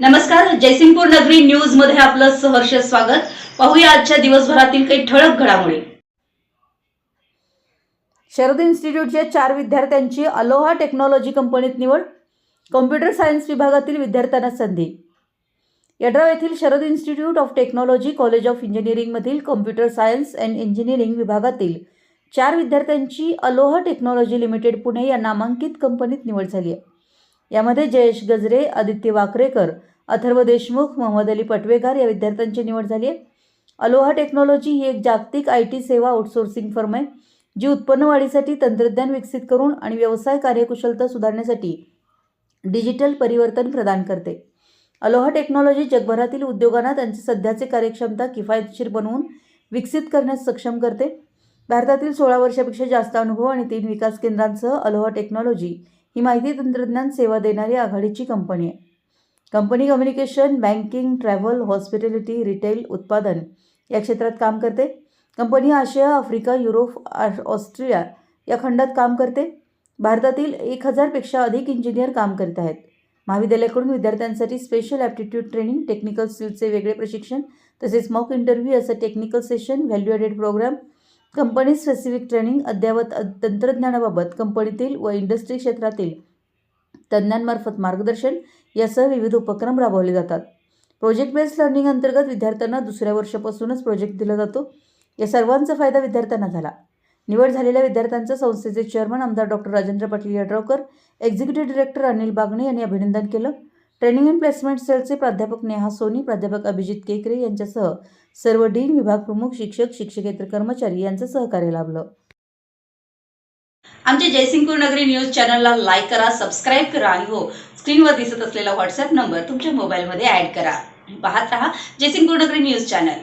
नमस्कार जयसिंगपूर नगरी न्यूजमध्ये आपलं सहर्ष स्वागत. पाहूया आजच्या दिवसभरातील काही ठळक घडामोडी. शरद इन्स्टिट्यूटच्या चार विद्यार्थ्यांची अलोहा टेक्नॉलॉजी कंपनीत निवड कॉम्प्युटर सायन्स विभागातील विद्यार्थ्यांना संधी. यड्राव येथील Sharad institute of technology college of इंजिनिअरिंगमधील computer science and engineering विभागातील चार विद्यार्थ्यांची अलोहा टेक्नॉलॉजी लिमिटेड पुणे या नामांकित कंपनीत निवड झाली आहे. यामध्ये जयेश गजरे आदित्य वाकरेकर अथर्व देशमुख मोहम्मद अली पटवेगार या विद्यार्थ्यांची निवड झाली आहे. अलोहा टेक्नॉलॉजी ही एक जागतिक आय टी सेवा आउटसोर्सिंग फर्म आहे जी उत्पन्न वाढीसाठी तंत्रज्ञान विकसित करून आणि व्यवसाय कार्यकुशलता सुधारण्यासाठी डिजिटल परिवर्तन प्रदान करते. अलोहा टेक्नॉलॉजी जगभरातील उद्योगांना त्यांचे सध्याचे कार्यक्षमता किफायतशीर बनवून विकसित करण्यास सक्षम करते. भारतातील सोळा वर्षापेक्षा जास्त अनुभव आणि तीन विकास केंद्रांसह अलोहा टेक्नॉलॉजी ही माहिती तंत्रज्ञान सेवा देणारी आघाडीची कंपनी आहे. Company communication banking travel hospitality retail उत्पादन या क्षेत्रात काम करते. Company Asia Africa Europe Austria Australia या खंडात काम करते. भारतातील एक हजारपेक्षा अधिक इंजिनियर काम करत आहेत. महाविद्यालयाकडून विद्यार्थ्यांसाठी स्पेशल ॲप्टिट्यूड ट्रेनिंग टेक्निकल स्किल्सचे वेगळे प्रशिक्षण तसेच मॉक इंटरव्ह्यू असं technical session value added program company specific training अद्ययावत तंत्रज्ञानाबाबत कंपनीतील व इंडस्ट्री क्षेत्रातील तज्ज्ञांमार्फत मार्गदर्शन यासह विविध उपक्रम राबवले जातात. प्रोजेक्ट बेस्ड लर्निंग अंतर्गत विद्यार्थ्यांना दुसऱ्या वर्षापासूनच प्रोजेक्ट दिला जातो. या सर्वांचा फायदा विद्यार्थ्यांना झाला. निवड झालेल्या विद्यार्थ्यांचं संस्थेचे चेअरमन आमदार doctor Rajendra Patil Yadravkar executive director Anil Bagane यांनी अभिनंदन केलं. ट्रेनिंग अँड प्लेसमेंट सेलचे प्राध्यापक नेहा सोनी प्राध्यापक अभिजित केकरे यांच्यासह सर्व डीन विभाग प्रमुख शिक्षक शिक्षकेतर कर्मचारी यांचं सहकार्य लाभलं. आमच्या जयसिंगपूर नगरी न्यूज चॅनलला लाईक करा सबस्क्राईब करा आणि हो स्क्रीनवर दिसत असलेला व्हॉट्सअप नंबर तुमच्या मोबाईलमध्ये ऍड करा. पाहत रहा जयसिंगपूर नगरी न्यूज चॅनल.